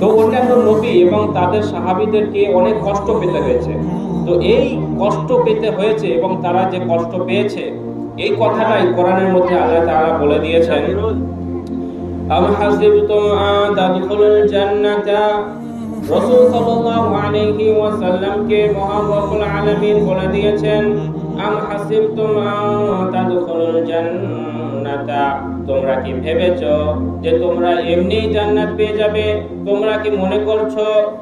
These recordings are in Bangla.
তো অন্যান্য নবী এবং তাদের সাহাবিদেরকে অনেক কষ্ট পেতে হয়েছে। তো এই কষ্ট পেতে হয়েছে এবং তারা যে কষ্ট পেয়েছে, এই কথাটাই কোরআনের মধ্যে আল্লাহ তাআলা বলে দিয়েছেন। আম সাল্লাল্লাহু আলাইহি ওয়াসাল্লামকে আলামিন বলে দিয়েছেন জান্নাতা তোমরা কি ভেবেছ যে তোমরা এমনি জান্নাত পেয়ে যাবে? তোমরা কি মনে করছ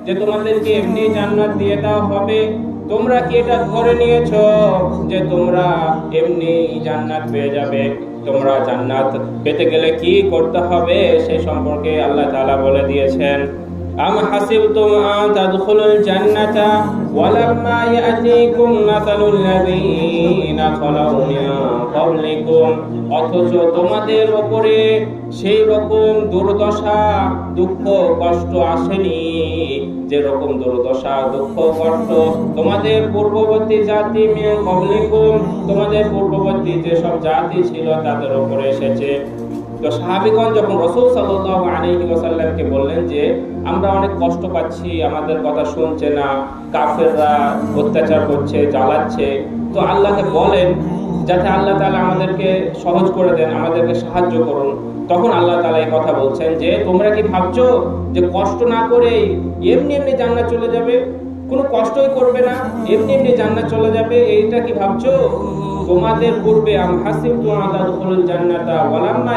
যে তোমাদেরকে এমনি জান্নাত দিয়ে দেওয়া হবে? তোমরা কি এটা ধরে নিয়েছ যে তোমরা এমনি জান্নাত পেয়ে যাবে? তোমরা জান্নাত পেতে গেলে কি করতে হবে? সে সম্পর্কে আল্লাহ তালা বলে দিয়েছেন। আম হাসিবতুম আন তাদখুলুল জান্নাতা ওয়ালাম্মা ইয়াতিকুম মাসালুল লাযীনা খালাউ মিন ক্বাবলিকুম অথচ তোমাদের উপরে সেই রকম দুর্দশা, দুঃখ, কষ্ট আসেনি। যে রকম দুর্দশা, দুঃখ, কষ্ট তোমাদের পূর্ববর্তী জাতি মিন ক্বাবলিকুম তোমাদের পূর্ববর্তী যে সব জাতি ছিল তাদের উপরে এসেছে। তো যখন রসুল আলাইহি ওয়াসাল্লামকে বললেন যে, আমরা অনেক কষ্ট পাচ্ছি, আমাদের কথা শুনছে না, কাফেররা অত্যাচার করছে, জ্বালাচ্ছে। তো আল্লাহকে বলেন, যাতে আল্লাহ তাআলা আমাদেরকে সহজ করে দেন, আমাদেরকে সাহায্য করুন। তখন আল্লাহ তালা এই কথা বলছেন যে, তোমরা কি ভাবছ যে কষ্ট না করে এমনি এমনি জান্নাত চলে যাবে? কোনো কষ্টই করবে না, এমনি এমনি জান্নাত চলে যাবে? এইটা কি ভাবছ? তোমাদের পূর্বে আম তাদখুলুল জান্নাতা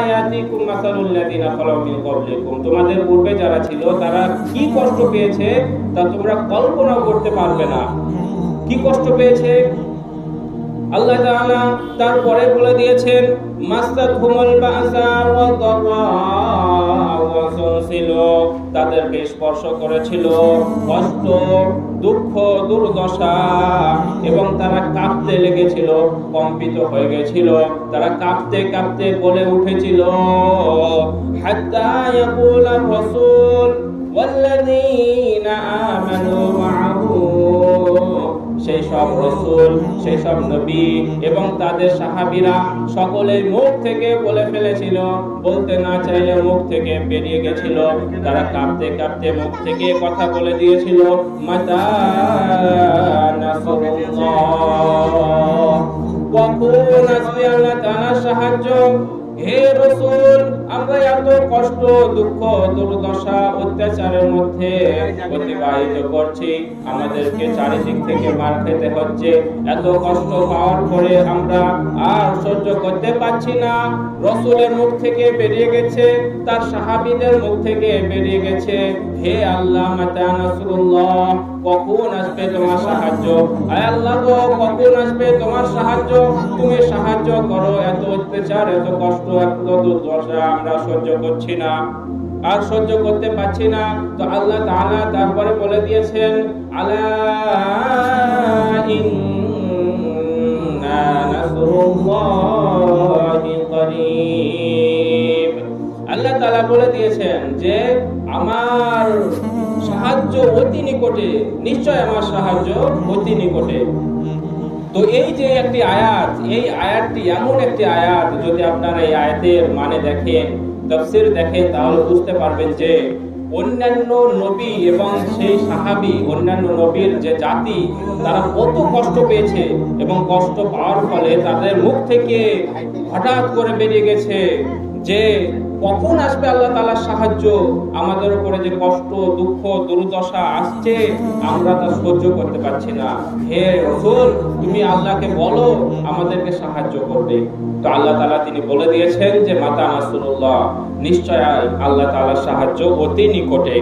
ইয়াতিকুম মাসালুল লাযিনা খালাউ মিন ক্বাবলিকুম। তোমাদের পূর্বে যারা ছিল, তারা কি কষ্ট পেয়েছে তা তোমরা কল্পনাও করতে পারবে না। কি কষ্ট পেয়েছে? আল্লাহ তাআলা তারপরে বলে দিয়েছেন মাসাতহুমুল বাসা ওয়া ওয়া সুলসিলু তাদেরকে স্পর্শ করেছিল কষ্ট দুঃখ দুর্দশা এবং তারা কাঁপতে লেগেছিল কম্পিত হয়ে গেছিল তারা কাঁপতে কাঁপতে বলে উঠেছিল হাত্তা ইয়াকুলা রাসূল والذين آمنوا معه সেই সব রসুল, সেই সব নবী এবং তাদের সাহাবিরা সকলেই মুখ থেকে বলে ফেলেছিল, বলতে না চাইলে মুখ থেকে বেরিয়ে গেছিল। তারা কাঁপতে কাঁপতে মুখ থেকে কথা বলে দিয়েছিল, মাতা কখন আসবে আল্লাহ তাআলার সাহায্য হে রসুল, আমরা এত কষ্ট, দুঃখ, দুর্দশা, অত্যাচারের মধ্যে অতিবাহিত করছি। আমাদেরকে চারিদিক থেকে মার খেতে হচ্ছে। এত কষ্ট পাওয়ার পরে আমরা আর সহ্য করতে পারছি না। রসুলের মুখ থেকে বেরিয়ে গেছে, তার সাহাবীদের মুখ থেকে বেরিয়ে গেছে। হে আল্লাহ, মাতা নাসরুল্লাহ কখন আসবে তোমার সাহায্য? আয় আল্লাহ গো, কখন আসবে তোমার সাহায্য? তুমি সাহায্য করো, এত অত্যাচার, এত কষ্ট, এত দুর্দশা আমরা সহ্য করছি না। আর সহ্য করতে পারছি না। তো আল্লাহ তাআলা তারপরে বলে দিয়েছেন, আলা ইন্না বলে দিয়েছেন যে আমার সাহায্য অতি নিকটে, নিশ্চয় আমার সাহায্য অতি নিকটে। তো এই যে একটি আয়াত, এই আয়াতটি এমন একটি আয়াত, যদি আপনারা এই আয়াতের মানে দেখেন, তফসির দেখেন, তাহলে বুঝতে পারবেন যে অন্যান্য নবী এবং সেই সাহাবি, অন্যান্য নবীর যে জাতি, তারা কত কষ্ট পেয়েছে এবং কষ্ট পাওয়ার ফলে তাদের মুখ থেকে হঠাৎ করে বেরিয়ে গেছে যে কখন আসবে আল্লাহ তালার সাহায্য? আমাদের উপরে যে কষ্ট, দুঃখ, দুর্দশা আসছে, আমরা তা সহ্য করতে পারছি না। হে রসুল, তুমি আল্লাহকে বলো, আমাদেরকে সাহায্য করবে। তো আল্লাহ তালা তিনি বলে দিয়েছেন যে, মাতা নাসুল্লাহ নিশ্চয় আল্লাহ তালার সাহায্য অতি নিকটে।